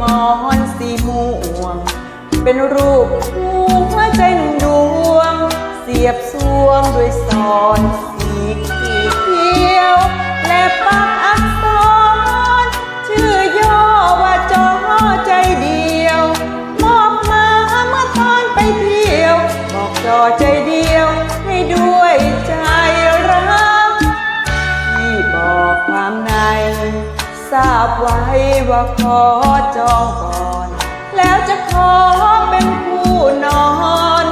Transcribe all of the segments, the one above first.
มอสีม่วง เป็นรูปหัวใจหนึ่งดวง เสียบสวงด้วยสอนสีเขียว และปักอักษร ชื่อย่อว่าจอใจเดียวมอบมาเมื่อตอนไปเที่ยว บอกจอใจเดียวให้ด้วยใจรักที่บอกความใน ทราบไว้ว่าขอจองก่อน แล้วจะขอเป็นผู้นอน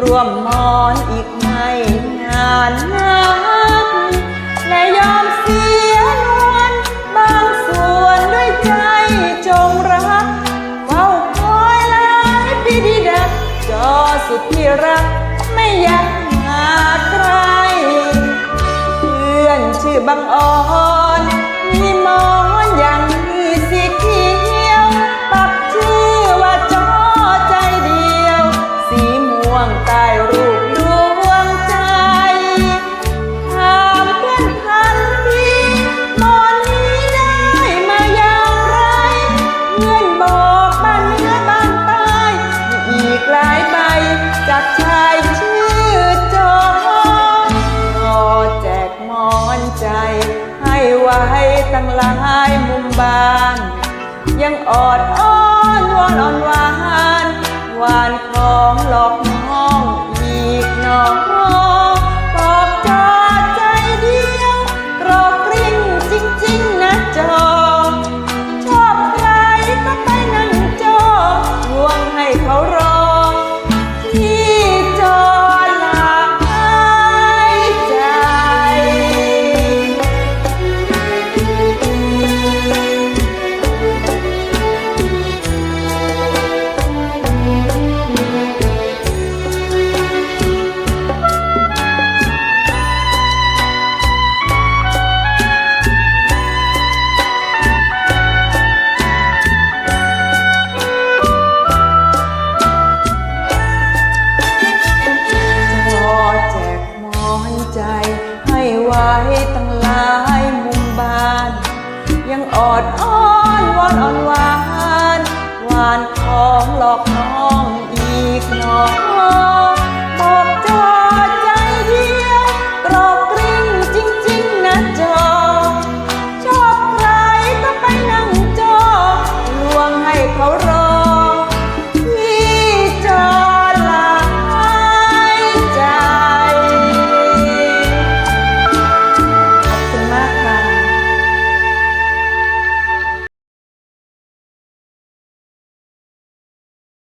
ร่วมมอนอีกไม่นานนักและยอมเสียนวลบางส่วนด้วยใจจงรักเฝ้าคอยหลายปีดีดักจอสุดที่รักไม่อยากหาใครเพื่อนชื่อบังออ จากชายชื่อจอขอแจกหมอนใจ ให้ไว้ตั้งหลายมุมบ้าน ยังออดอ้อนวอนอ่อน ไว้ตั้งหลายมุมบ้าน ยังออดอ้อนวอนอ่อนหวาน